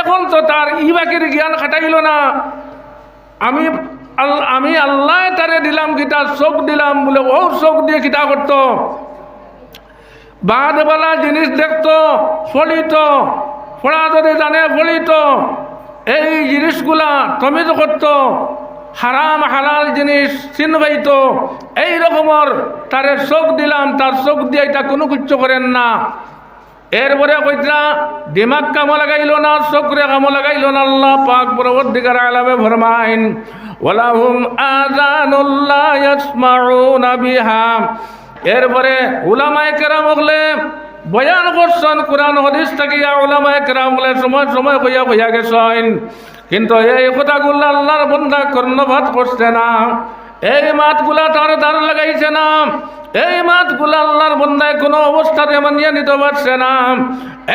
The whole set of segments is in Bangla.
এখন তো তার ই বাকির জ্ঞান খাটাইল না। আমি আমি আল্লাহ তারে দিলাম কিতা, চোখ দিলাম বলে ও চোখ দিয়ে কিতা করতো। বাদবালা জিনিস দেখত, ফলিত। পড়া যদি জানে, ফলিত। এই জিনিসগুলা তমিত করতো। হারাম, হালাল জিনিস চিনবাইত এই রকমের তারে চোখ দিলাম, তার চোখ দিয়ে এটা কোনো কিচ্ছু করেন না। এরপরে কইতরা, দিমাগ কামো লাগাইল না চোখরে কামো লাগাইল না, আল্লাহ পাক পরবর্তীকার আলামে ফরমাইন, ওয়ালাহুম আযানুল্লাহ ইয়াসমাউনা বিহা। এরপরে উলামায়ে কেরাম হলে বয়ান করছেন, কোরআন হদিস থাকিয়া উলামায়ে কেরাম হলে সময় সময় কইয়া কইয়া গেছেন। কিন্তু এই কথাগুলো আল্লাহর বন্ধা কর্ণপাত করছে না। এই মাতগুলা তার দাঁড় লাগাইছে না এই মাতগুলা আল্লাহর বন্ধায় কোনো অবস্থাতে মানিয়ে নিতে পারছে না।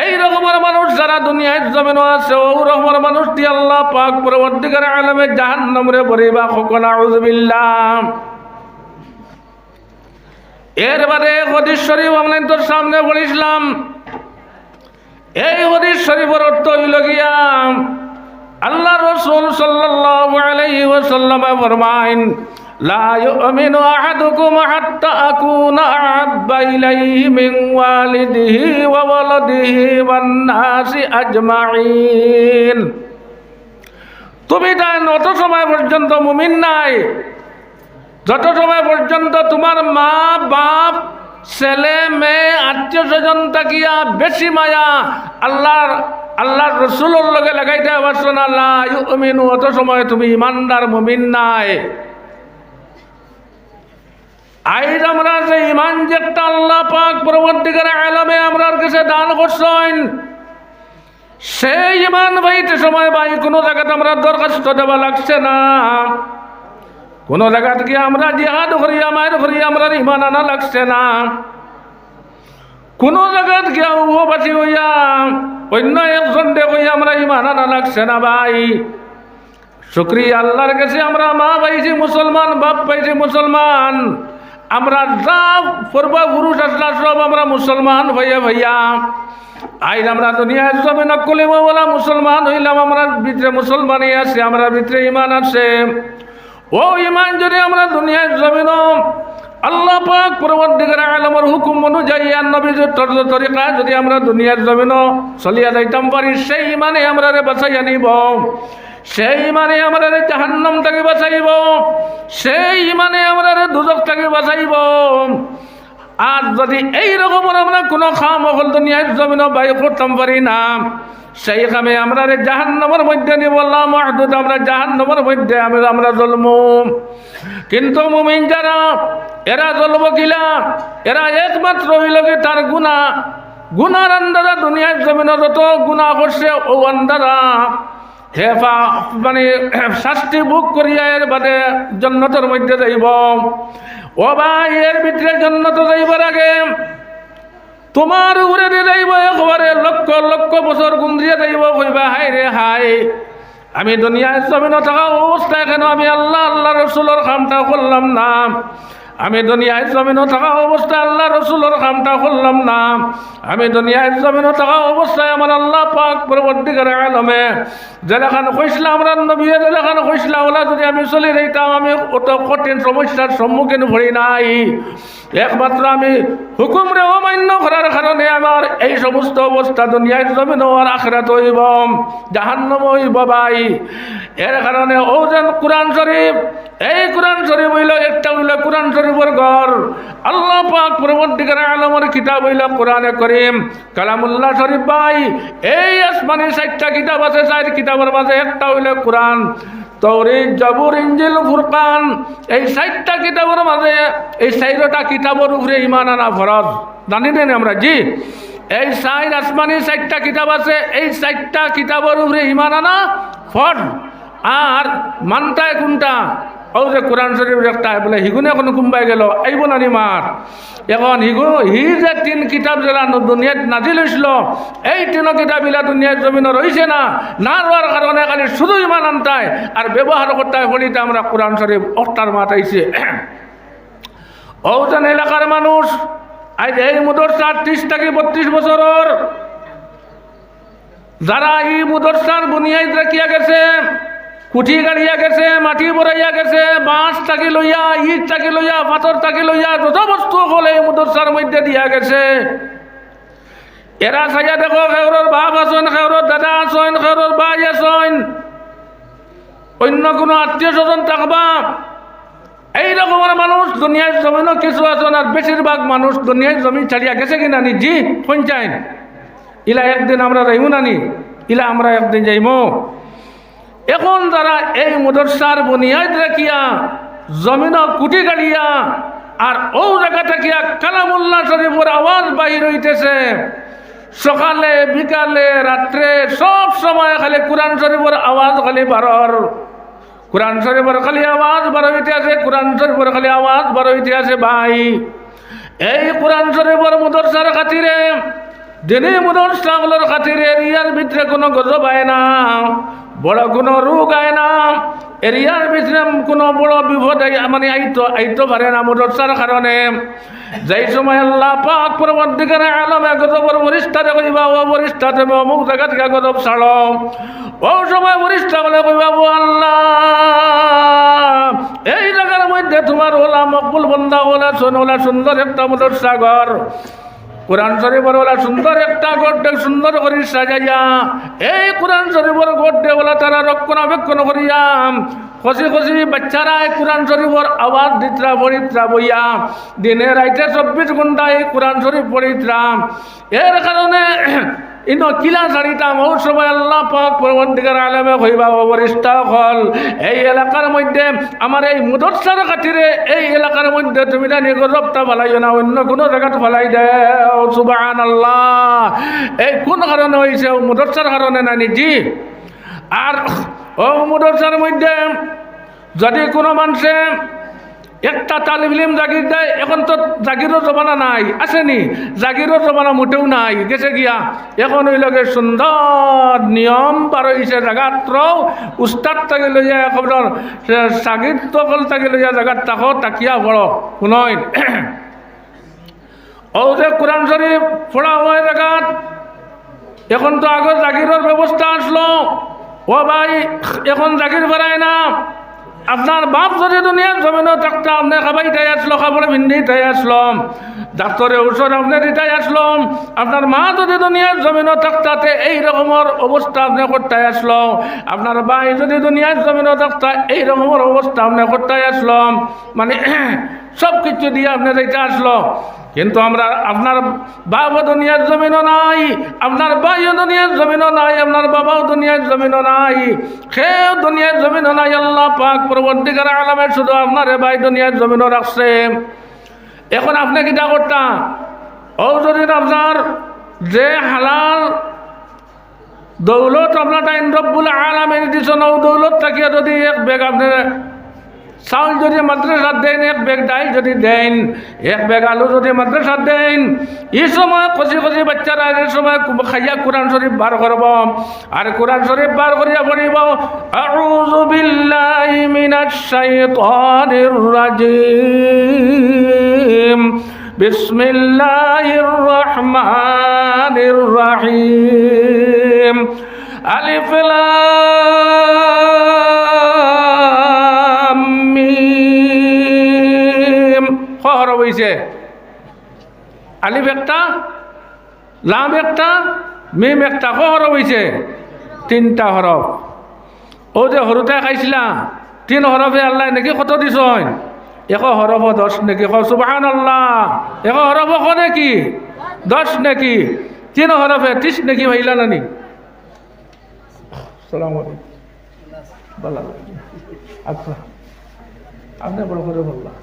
এই রকমের মানুষ যারা দুনিয়ায় জমিন আছে, ও রকমের মানুষটি আল্লাহ পাক পরবর্তীকার আলমে জাহান নম্বরে পরিবা সকল আউজবিল্লাহ এরবারে হদিস শরীফ অনলাইন তোর সামনে বলিছিলাম এই হদিস শরীফের অর্থ হইল গিয়া, আল্লাহ রসুল সাল্লাল্লাহু আলাইহি ওয়াসাল্লাম ফরমাইন তুমি তাই অত সময় পর্যন্ত মুমিন নাই। যত সময় পর্যন্ত তোমার মা, বাপ, ছেলে, মেয়ে, আত্মীয় স্বজন তাকিয়া বেশি মায়া আল্লাহর আল্লাহর রসুলোর লগে লাগাইতে পারছ না ইউমিনু, অত সময় তুমি ইমানদার মুমিন নাই। আইজ আমরা যে ইমান যে একটা আল্লাহ পাক পরবর্তীকার আলমে আমরার কাছে দান করছেন, সেই ইমান ভাইতে সময় ভাই, কোনো জায়গাতে আমরা দরখাস্ত দেওয়া লাগছে না। কোন জায়গাত গিয়ে আমরা জিহাদ করিয়া মায়ের করিয়া আমরা ইমান আনা লাগছে না। কোন জায়গাত গিয়া উপবাসী হইয়া, অন্য একজন দে হইয়া আমরা ইমান আনা লাগছে না ভাই। শুক্রিয়া আল্লাহর কাছে আমরা মা পাইছি মুসলমান, বাপ পাইছি মুসলমান। আমরা যা পূর্বা পুরুষ আসলা, সব আমরা মুসলমান ভাইয়া ভাইয়া আইন আমরা দুনিয়ায় জমে নকলে বলা মুসলমান হইলাম, আমরা ভিতরে মুসলমানই আছে, আমরা ভিতরে ইমান আছে। ও ইমান যদি আমরা দুনিয়ায় জমিন আল্লাহ পাক পরবর্তীকার আলমের হুকুম অনুযায়ী আর নবী যে তর্জ তরিকা যদি আমরা দুনিয়ার জমিন চলিয়া যাইতাম পারি, সেই ইমানে আমরা রে বাঁচাই আনিব সেই ইমানে আমরা রে জাহান্নাম থেকে বাঁচাইব। সেই রে দুজক থেকে বাঁচাইব। আর যদি এই রকমের আমরা কোনো খাম অকল দুনিয়ার জমিন বায়ু করতাম পারি না, সেই কামে আমরা জাহান্নামের মধ্যে নিয়ে বললাম মাহদুদ, আমরা জাহান্নামের মধ্যে আমরা আমরা জন্ম কিন্তু মুমিন যারা, এরা জ্বলব কিলা, এরা একমাত্র হইল তার গুণা গুনার আন্দারা দুনিয়ার জমিনে যত গুণা করছে, ও আন্দারা হেফা মানে শাস্তি ভোগ করিয়া এর বাদে জন্নতের মধ্যে যাইব। ও ভাই, এর ভিতরে জন্নত যাইবার আগে তোমার উপরে যাইব, একবারে লক্ষ লক্ষ বছর গুন্দ্রিয়া যাইব, কইবা হাই রে হাই আমি দুনিয়ায় জমিন থাকা অবস্থায় কেন? আমি আল্লাহ আল্লাহ রসুলোর কামটা করলাম না। আমি দুনিয়ায় জমিনও থাকা অবস্থায় রসুলোর কামটা করলাম না। আমি দুনিয়ায় জমিনও থাকা অবস্থায় আমার আল্লাহ পাক পরবর্তীকারে আলমে যেখান কইসলাম আমরা নবীয়ে যেখান কইসলাম ওলা যদি আমি চলি রইতাম আমি অত কঠিন সমস্যার সম্মুখীন হই নাই। একমাত্র আমি হুকুমরে অমান্য করার কারণে আমার এই সমস্ত অবস্থা দুনিয়ায় জমিন আর আখরাত হইব, জাহান্নম হইব ভাই। এর কারণে ও যেন কোরআন শরীফ, এই কোরআন শরীফ হইল, একটা হইল কোরআন শরীফের ঘর। আল্লাহ পাক পরবর্তীকার আলমের কিতাব হইল কোরআনে করিম। কালামুল্লাহ শরীফ ভাই, এই আসমানি চারটা কিতাব আছে, চার কিতাবের মাঝে একটা হইল কোরআন। তৌরিদ জবুর ইঞ্জিল ফুরকান, এই চারটা কিতাবের মাঝে এই চারটা কিতাবের উপরে ইমান আনা ফরজ। জানি দেন আমরা, জি। এই চার আসমানি চারটা কিতাব আছে, এই চারটা কিতাবের উপরে ইমান আনা ফর আর মানটায় কোনটা? ও যে কোরআন শরীফ একটা বলে হিগুনে কোনো কোনবাই গেল, আইব নানি মার এখন হিগু হি যে তিন কিতাব যারা দুনিয়াত নাজিল হয়েছিল এই তিন কিতাব ইলা দুনিয়ার জমিন রয়েছে না না রোয়ার কারণে খালি শুধু ইমান আনতায় আর ব্যবহার করতে বলিতে আমরা কোরআন শরীফ অষ্টার মাতাইছে ওজন এলাকার মানুষ আজ এই মুদর চার ত্রিশ থেকে বত্রিশ বছরের যারা এই মুদরসার বুনিয়াদ রাখিয়া গেছে কুঠি গাড়িয়া গেছে, মাটি বড়াইয়া গেছে, বাঁশ তাকি লইয়া, ইট তাকি লইয়া, পাথর তাকি লইয়া, যত বস্তু হল এই মুদরসার মধ্যে দিয়া গেছে। এরা সাজা দেখো খেউরর বাপ আছেন খেউরর দাদা আছেন খেউরর ভাই আছেন। অন্য কোনো আত্মীয় স্বজন থাকবা। এই রকমের মানুষ দুনিয়ার জমিনও কিছু আছেন আর বেশিরভাগ মানুষ দুনিয়ার জমি ছাড়িয়া গেছে কিনা নি? জি পঞ্চায়েত ইলা একদিন আমরা রইমু নানি? ইলা আমরা একদিন যাইমু। এখন যারা এই মুদরসার বুনিয়াদ রাখিয়া জমিন কুটি গাড়িয়া আর ও জায়গা থাকিয়া কালামুল্লাহ শরীফের আওয়াজ বাহির হইতেছে। সকালে, বিকালে, রাত্রে, সব সময় খালি কোরআন শরীফের আওয়াজ খালি বারর কোরআন শরীফের খালি আওয়াজ বার হইতে আছে কোরআন শরীফের খালি আওয়াজ বার হইতে আছে ভাই। এই কোরআন শরীফের মুদরসার খাতিরে দিনে মুদরসাগুলোর খাতিরে এরিয়ার ভিতরে কোনো গজব আয় না। বড় কোনো রোগ আয় না। এরিয়ার ভিতরে কোনো বড় বিপদ মানে আইতো আইতো পারে না মুদরসার কারণে। যেই সময় আল্লাহ পাক পরবর্তীকারে আলমে গজবর বরিষ্ঠাতে কইবা ও বরিষ্ঠা তুমি অমুক জায়গা থেকে গজব ছাড়ো। ও সময় বরিষ্ঠা বলে কইবা আল্লাহ, এই জায়গার মধ্যে তোমার ওলা মকবুল বন্দা, ওলা শোন ওলা সুন্দর একটা মুদর সাগর কোরআন শরীফর বলা সুন্দর একটা গড্ডে, সুন্দর করি সাজাইয়া। এই কোরআন শরীফর গড্ডে বলা তারা রক্ষণাবেক্ষণ করিয়া খসি খসি বাচ্চারা কোরআন শরীফের আওয়াজ দিতরা পড়িত্রা বইয়া দিনে রাইতে চব্বিশ ঘণ্টা এই কোরআন শরীফ পড়িত্রা এর কারণে ইনো কিলা ও সময় আল্লাহ পাক পরবর্তীকার আলমে হইবা অবরিষ্ঠা হল। এই এলাকার মধ্যে আমার এই মুদরসার খাতিরে এই এলাকার মধ্যে তুমি না নিগরবটা ফেলাইও না অন্য কোনো জায়গাত ফেলাই দেও সুবাহান আল্লাহ এই কোন কারণে হয়েছে মুদরসার কারণে না নিজি? আর ও মুদরসার মধ্যে যদি কোনো মানুষে একটা তালিম ইলিম জাগির দেয়, এখন তো জাগিরও জমানা নাই, আসেনি। জাগিরও জমানা মোটেও নাই। গেছে গিয়া এখন ওই লগে সুন্দর নিয়ম বার হয়েছে জাগাত উস্তাদ তাকে লইয়া খবর সাগির তকল তাকে লইয়া জাগাত তাকো তাকিয়া বড় শুনই ও যে কোরআন শরীফ পড়া হয় জাগাত, এখন তো আগর জাগিরের ব্যবস্থা আসলো। ও ভাই, এখন জাগির বেড়ায় না। আপনার বাপ যদি দুনিয়ার জমিনও থাকতো, আপনি খাবাই তাই আসলো খাবার ভিন্দি তাই আসলাম ডাক্তারের ঔষধ আপনি দিতাই আসলাম আপনার মা যদি দুনিয়ার জমিনও থাকতাতে এই রকমের অবস্থা আপনি করতে আসলো। আপনার ভাই যদি দুনিয়ার জমিনও থাকতা, এই রকমের অবস্থা আপনি করতে আসলাম মানে সব কিছু দিয়ে আপনি যাইতে আসলো। কিন্তু আমরা, আপনার বাবা দুনিয়ার জমিনও নাই, আপনার ভাইও দুনিয়ার জমিনও নাই, আপনার বাবাও দুনিয়ার জমিনও নাই সেও দুনিয়ার জমিনও নাই, আল্লাহ পাক পরবর্তীকার আলামের শুধু আপনার ভাই দুনিয়ার জমিনও রাখছে। এখন আপনি কিটা করতা ও যদি আপনার যে হালাল দৌলত আপনার টাইম রব্বুল আলামের দিছেন ও দৌলত থাকিয়া যদি এক বেগ আপনার চাউল যদি মাদ্রাসাত দেন, এক বেগ ডাইল যদি দেন, এক বেগ আলু যদি মাদ্রাসাত দেন, এই সময় কচি কচি বাচ্চারা এই সময় খাইয়া কোরআন শরীফ বার করব। আর কোরআন শরীফ বার করিয়া পড়িব। আউযু বিল্লাহি মিনাশ শাইতানির রাজিম। বিসমিল্লাহির রহমানির রহিম। আলিফ লাম। হইছে? আলিফ একটা, লাম একটা, মিম একটা খর হইছে? তিনটা হরফ। ও যে সৰুতে খাইছিলা, তিন হরফে আল্লাহ নেকি কত দিছ এশ হরফ দশ নেকি। ক সুবাহান আল্লাহ এশ হরফ ক নেকি? দশ নেকি। তিন হরফে ত্রিশ নেকি ভাইলা নানি? আচ্ছা। আপনি বড় করে বললাম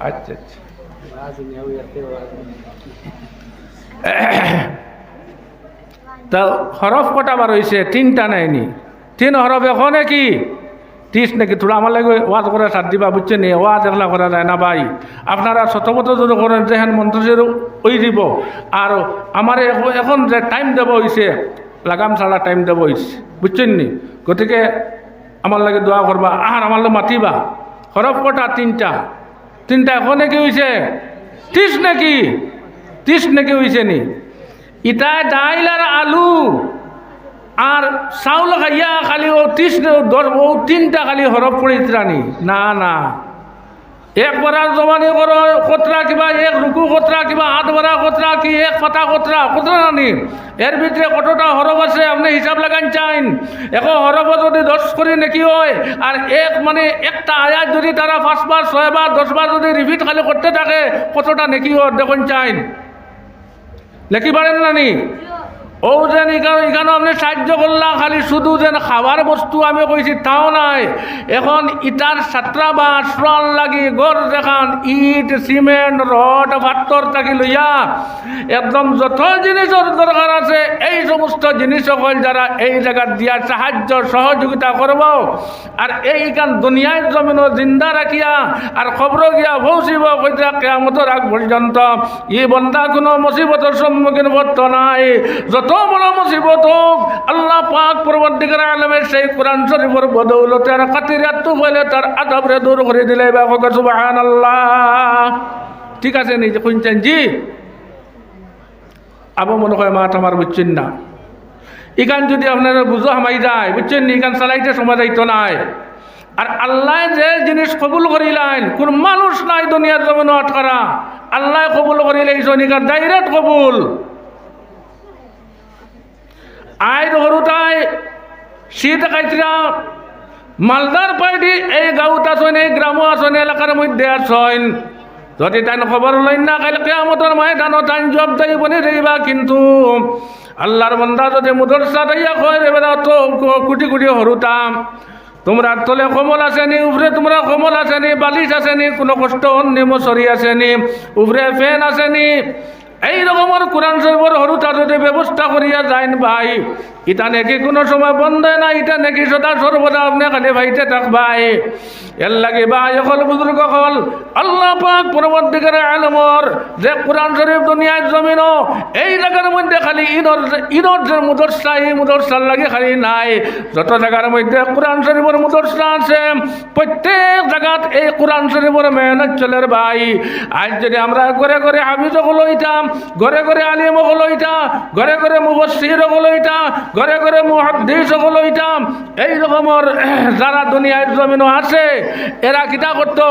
আচ্ছা তা হরফ কটা বার হয়েছে তিনটা নাইনি তিন হরফ এখনে কি? ত্রিশ নাকি? তোরা আমার লাগে ওয়াজ করে সার দিবা, বুঝছে নি? ওয়াজ এগুলা করা যায় না ভাই। আপনারা শতপত যদি করেন, যেহেন মন্ত্রীর ওই দিব। আর আমার এখ- এখন যে টাইম দেব হয়েছে লাগাম ছাড়া টাইম দেব হয়েছে বুঝছেন নি? গতিকে আমার লাগে দোয়া করবা। আর আমার লাগে মাতিবা। হরফ কটা? তিনটা। তিনটা এখনে কি হয়েছে ত্রিশ নাকি? ত্রিশ নাকি হয়েছে নি? ইটায় ডাইল আর আলু আর চাউল খাইয়া খালি ও ত্রিশ দশ ও তিনটা খালি হরফ পড়িত্রানি না না। এক বরার জমানি করো কতরা কিবা, এক রুকু কতরা কিবা, আধ বরা কতরা কি, এক পাতা কতরা কতরা নানি এর ভিতরে কতটা হরফ আছে, আপনি হিসাব লাগান চাইন। এখন হরফ যদি দশ করে নাকি হয়, আর এক মানে একটা আয়াত যদি তারা পাঁচবার, ছয়বার, দশবার যদি রিপিট খালি করতে থাকে, কতটা নাকি হয় দেখুন চাইন। লেখি পারেন নানি ও যেন এখানে আপনি সাহায্য করলাম খালি শুধু যেন খাবার বস্তু আমি কইছি তাও নাই। এখন ইটার সাতরা বা শ্রল লাগি গড় দেখান, ইট সিমেন্ট রড পাত্তর থাকি লইয়া একদম যত জিনিসের দরকার আছে, এই সমস্ত জিনিস সকল যারা এই জায়গার দিয়া সাহায্য, সহযোগিতা করব আর এইখান দুনিয়ায় জমিন জিন্দা রাখিয়া আর খবর গিয়া পৌঁছিব কইতা কেয়ামতর আগ পর্যন্ত ই বন্দা কোনো মুসিবতের সম্মুখীন করতে নাই। যত বড় মুসিবত হোক, আল্লাহ পাক পরবর্তীকার আলমের সেই কোরআন শরীফের আর খাতিরাত বলে তার আদাবরে দূর করে দিলে বা সুবাহান আল্লাহ ঠিক আছে নিজে শুনছেন? জি। আবু মনে হয় মাঠ আমার বুঝছেন না। ইখান যদি আপনারা বুঝো হামাই যায়, বুঝছেন নি? ইখান চালাইতে সময় যাইতো নাই। আর আল্লাহ যে জিনিস কবুল করিলেন, কোন মানুষ নাই দুনিয়ার জমিন আটকারা। আল্লাহ কবুল করিলে এই জনিকার ডাইরেক্ট কবুল। আয় সৰুতাই শীত খাইছিলা মালদার পার্টি এই গাঁৱত আছেন এই গ্রামও আছেন এলাকার মধ্যে আছেন যদি তাই খবর লইন না, কাইলে কেয়ামতর ময়দানত তাই জব দায়ী বনি রইবা কিন্তু আল্লাহর বন্দা যদি মুদর সাদাইয়া কয় এবার তো কুটি কুটি হরুতাম তোমরা তলে কমল আসেনি উপরে তোমরা কমল আসেনি বালিশ আসেনি কোনো কষ্ট অন্য মশরি আসেনি উপরে ফ্যান আসেনি এই রকমের কোরআন শরীফের হরুতা যদি ব্যবস্থা করিয়া যাইন ভাই, ইটা নাকি কোনো সময় বন্ধ না, ইটা নাকি সদা সর্বদা আপনি খালি ভাইতে থাকবাই। এর লাগে ভাই হল বুজুর্গ হল, আল্লাহ পাক পরবর্তীকার আলমর যে কোরআন শরীফ দুনিয়ায় জমিন এই জায়গার মধ্যে খালি ইনর ইনর যে মুদরসা, এই মুদরসার লাগে খালি নাই। যত জায়গার মধ্যে কোরআন শরীফের মুদরসা আছে, প্রত্যেক জায়গাত এই কোরআন শরীফের মেহনত চলের ভাই। আজ যদি আমরা ঘরে ঘরে হাফিজ হলো ইতাম ঘরে ঘরে আলিম হলো এটা, ঘরে ঘরে মুবসির হলো এটা, ঘরে ঘরে মুহাদ্দিস হলো এটা। এই রকমের যারা দুনিয়ার জমিন আছে, এরা কিটা করতো?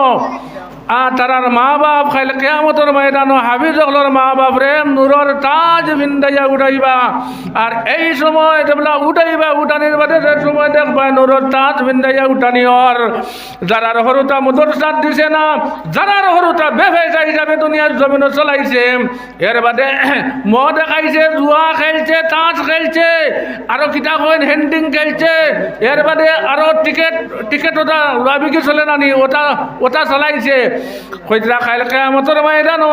আর তারার মা বাপ খাইলে কেয়ামতর ময়দান হাবিজ হলর মা বাপ রে নূরর তাজ ভিন্দাইয়া উঠাইবা। আর এই সময় যেগুলা উঠাইবা, উঠানির বাদে যে সময় দেখবা নূরর তাজ ভিন্দাইয়া উঠানিওর। যারার হরুতা মুদরসাদ দিছে না, যারার হরুতা বেফেসা হিসাবে দুনিয়ার জমিন চলাইছে, এর বাদে মদ খাইছে, জুয়া খেলছে তাস খেলছে, আরও কিতা কইন হেন্ডিং খেলছে, এর বাদে আরও টিকেট টিকেট ওটা লাভিকি চলে নানি ওটা ওটা চালাইছে। কইতরা খাইল কেয়ামতর ময়দান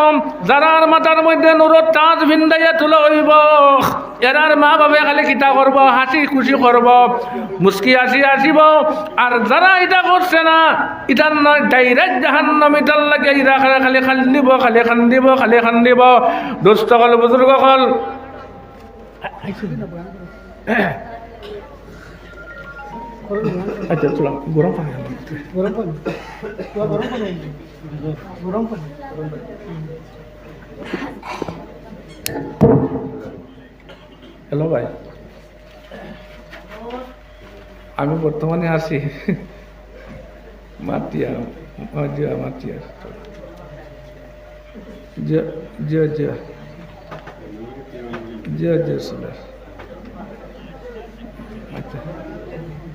যারার মাথার মধ্যে নুরত তাজ ভিন্দাইয়া তুলে হইব, এরার মা বাবা খালি কিতা করব, হাসি খুশি করব মুস্কি হাসি আসিব আর যারা এটা করছে না, ইটার নয় ডাইরেক্ট জাহান্নাম, ইটার লাগে ইরা খালি খান্দিব খালি খান্দিব খালি খান্দিব। দুস্থ হল বুজুর্গ হল আচ্ছা চলো গরম পানি আনো। গরম পানি তোরা গরম পানি আনবি? গরম পানি হ্যালো ভাই আমি বর্তমানে আছি মাতিয়া জিয়া মাতিয়া জিয়া জিয়া জিয়া জিয়া জিয়া সুন্দর আচ্ছা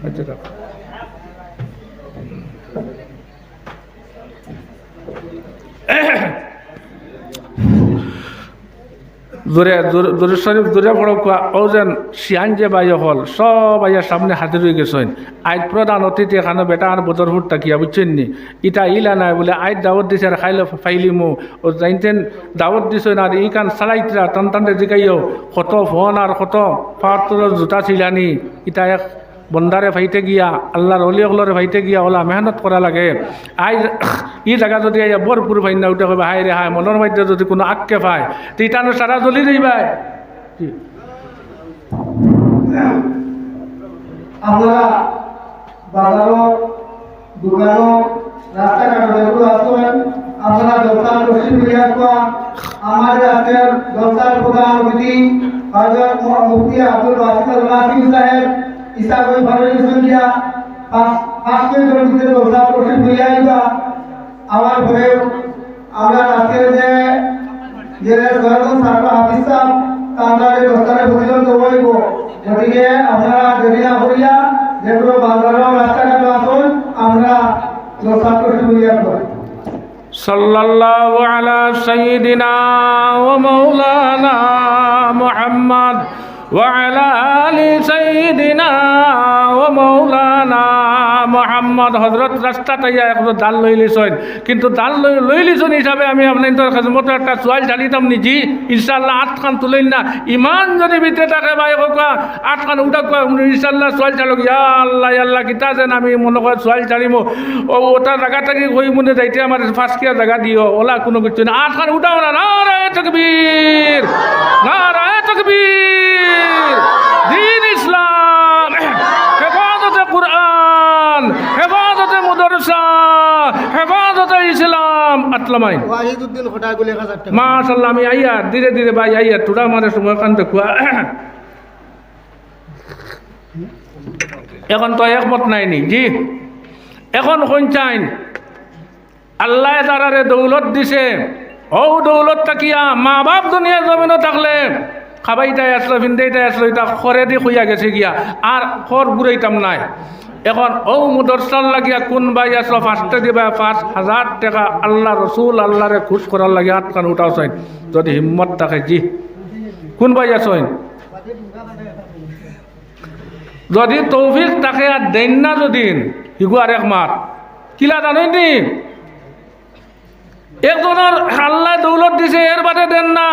আচ্ছা রাখো। জোরে জোরে শরীফ জোরে পড়ো, কোয়া, ও যেন শিয়ান যে বাই হল, সব আইয়া সামনে হাতে রয়ে গেছেন। আইত প্রধান অতিথি এখানে বেটা আর বদরপুর তাকিয়া বুঝছেন নি? ইটা ইলা নাই বলে আইত দাওয়াত দিছে আর খাইলে ফাইলি মু। ও জানতেন দাওয়াত দিছেন আর ই কান চালাইতরা টান টানতে জিকাইও কত ফোন আর কত পাওয়ার জোতা ছিলানি। ইটা এক বন্দারে ফাইতে গিয়া আল্লাহর অলিয়কলরে ফাইতে গিয়া ওলা মেহনত করা লাগে। আই, ই জায়গা যদি আইয়া বরপুর ফাইন না উঠে কইবা হাই রে হাই মনের মধ্যে যদি কোনো আক্কে পায় তো ইটানো সারা জ্বলি যাইবাই আপনারা বিরিয়ার আমাদের ওয়াসিদ ওয়াসিম সাহেব ইসাবই ফারুক সন্ধিয়া আজকে জড়িত দশটা প্রশ্ন হইয়া আইবা আমার ঘরে আমরা আজকের যে যে সরকার সার্বা হাফিজ সাহেব তারা দশটারে প্রতিজন দেবইব গতিকে আপনারা দেরি না করিয়া যেগুলো বাজার রাস্তাঘাট আসুন আমরা দশটা প্রশ্ন হইয়া করি صلى الله على سيدنا ومولانا محمد وعلى آل سيدنا ومولانا মোহাম্মদ হজরত রাস্তা তাইয়া একজন দাল লই লিছইন কিন্তু দাল লই লই লিছন হিসাবে আমি আপনার খেজমতো একটা চোয়াল ঢালিতাম নিজি ইনশাল্লাহ আটখান তুলেন না ইমান যদি ভিতরে থাকে ভাই কোয়া আটখান উঠা কোয়া ইনশাল্লাহ চোয়াল চালক ইয়া আল্লাহ ইয়া আল্লাহ কিতা যেন আমি মনে করে চোয়াল চালিম ও ওটা জায়গা থাকি কই মনে যাইতে আমার ফার্স্ট কিয়ার জায়গা দিও ওলা কোনো কিছু না আটখান উঠাও না নারায় তকবীর ইসলাম ওয়াহিদুদ্দিন খোটাগুলি এক হাজার টাকা। মাশাল্লাহ আমি আইয়া ধীরে ধীরে ভাই আইয়া তোরা আমার সময় কান দেখুয়া এখন তো একমত নাইনি জি। এখন কইন আল্লাহ তারারে দৌলত দিছে। ও দৌলত তাকিয়া মা বাপ দুনিয়া জমিনও থাকলে খাবাইটাই আসলো ভিন্দাইটাই আসলো এটা খরে দি খুইয়া গেছে গিয়া। আর খর ঘুরাইতাম নাই। এখন ও মুদরসাল লাগিয়া কোন বাই আসলো? ফার্স্টে দিবা পাঁচ হাজার টাকা আল্লাহ রসুল আল্লাহরে খুশ করার লাগে আটখান উঠাও চাইন যদি হিম্মত থাকে, জি। কোন বাই আসইন যদি তৌফিক তাকে আর দেন না যদি হিগু আর এক মাত। কিলা জানেন নি? একজনের আল্লাহ দৌলত দিছে, এর বাদে দেন না।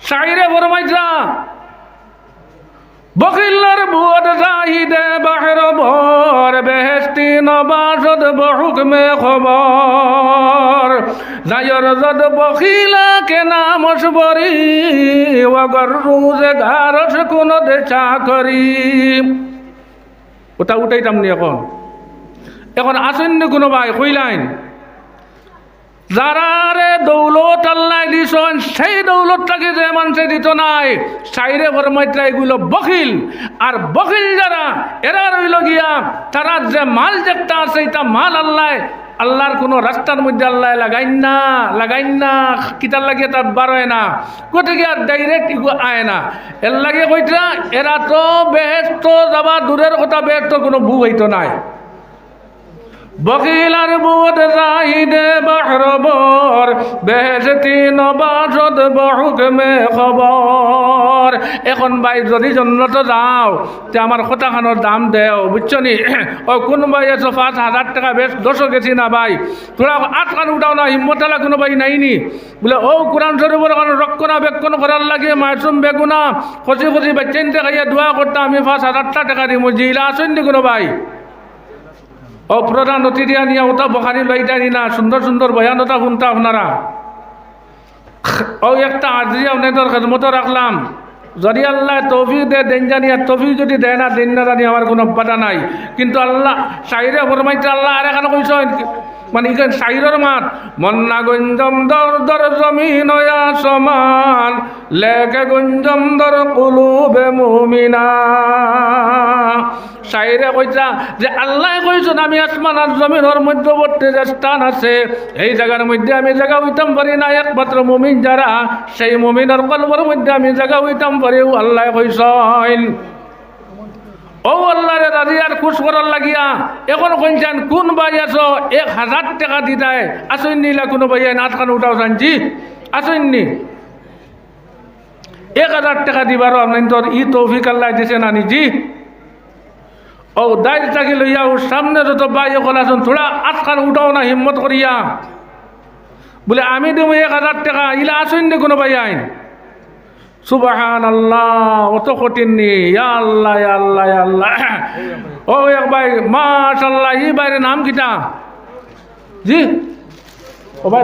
সাইরে ফরমাইছা বকিল্লার বুয়ত জাহিদে বাহের ভর বেহেস্তি নবাসদ বহুকমে খবর। যায়র যদ বকিলা কে নাম বরি ওগর রুজে গারস কোন দেশা করি ওটা উঠাইতাম নি এখন। এখন আসেন কোনো ভাই, কইলাইন। যারারে দৌলত আল্লাহ দিছন, সেই দৌলতটাকে যে মানুষে দিত নাই, সাইরে ফরমাইত্রা এগুলো বকিল আর বকিল যারা, এরা রইল গিয়া, তারা যে মাল যেটা আছে, এটা মাল আল্লাহ, আল্লাহর কোনো রাস্তার মধ্যে আল্লাহ লাগাইন না লাগাইন না, কিতার লাগে তার বারোয় না। গতিকে আর ডাইরেক্ট ইগু আয় না। এর লাগে কইটা এরা তো বেহেস্ত যাবা, দূরের কথা বেহেস্ত কোনো ভু হইতো নাই। বকিলার বুধ জাহিদে বাহরবর বেহেশতি নবাসদ বহুকমে খবর। এখন ভাই, যদি জন্নত যাও, তে আমার খোটাখানোর দাম দেও, বুঝছ নি? ও কোন ভাই আছো পাঁচ হাজার টাকা বেশ দশও গেছি না ভাই। তোরা আটখান উঠাও না, হিম্মতালা কোনো ভাই নাইনি। বলে, ও কোরআন শরীফের কারণে রক্ষণাবেক্ষণ করার লাগে, মাসুম বেগুনা। খসি খসি বাচ্চাইনতে খাইয়া দোয়া করতাম আমি পাঁচ হাজারটা টাকা দিই জিলা আসেন নি কোনো ভাই? ও প্রধান অতিথি আনিয়া ওটা বখারি লইটা না সুন্দর সুন্দর বয়ান ওটা শুনতা আপনারা। ও একটা আজি আপনাদের খেদমতো রাখলাম যদি আল্লাহ তৌফিক দে, দেন জানি, আর যদি দেয় না, দেন না জানি আমার কোনো বাধা নাই। কিন্তু আল্লাহ সাইরে ফরমাইতে আল্লাহ আর এখানে কইস মানে ইখান সাইরের মাত, মন্না গঞ্জম দর দর জমিন সমান, লেকে গঞ্জম দর কুলুবে মুমিনা। সাইরে কইতা যে আল্লাহ কইছেন, আমি আসমান আর জমিনের মধ্যবর্তী যে স্থান আছে, এই জায়গার মধ্যে আমি জায়গা হইতাম পারি না। একমাত্র মুমিন যারা, সেই মুমিনের কলবর মধ্যে আমি জায়গা হইতাম পারি। আল্লাহ কইছেন, ও আল্লাহরে রাজি আর খুশ করার লাগিয়া, এখন কইছেন, কোন ভাই আছো? এক হাজার টাকা দিতাই আসইন নিলা কোনো ভাই নাটখান উঠাও জানছি। আসইন নি এক হাজার টাকা দিবারও আপনার তোর ই তৌফিক আল্লাহ দিছে না নিজি। ও দায় থাকি লইয়া ও সামনে যত বাই এখন আছেন থোড়া আটখান উঠাও না, হিম্মত করিয়া। বলে, আমি দেবো এক হাজার টাকা, ইলা আসেন নি কোনো ভাই আইন? সুবাহান আল্লাহ অত কঠিন নি। আল্লাহ আল্লাহ আল্লাহ। ও এক ভাই মাশাল্লাহ ই বাইরে নাম কিটা? জি? ও ভাই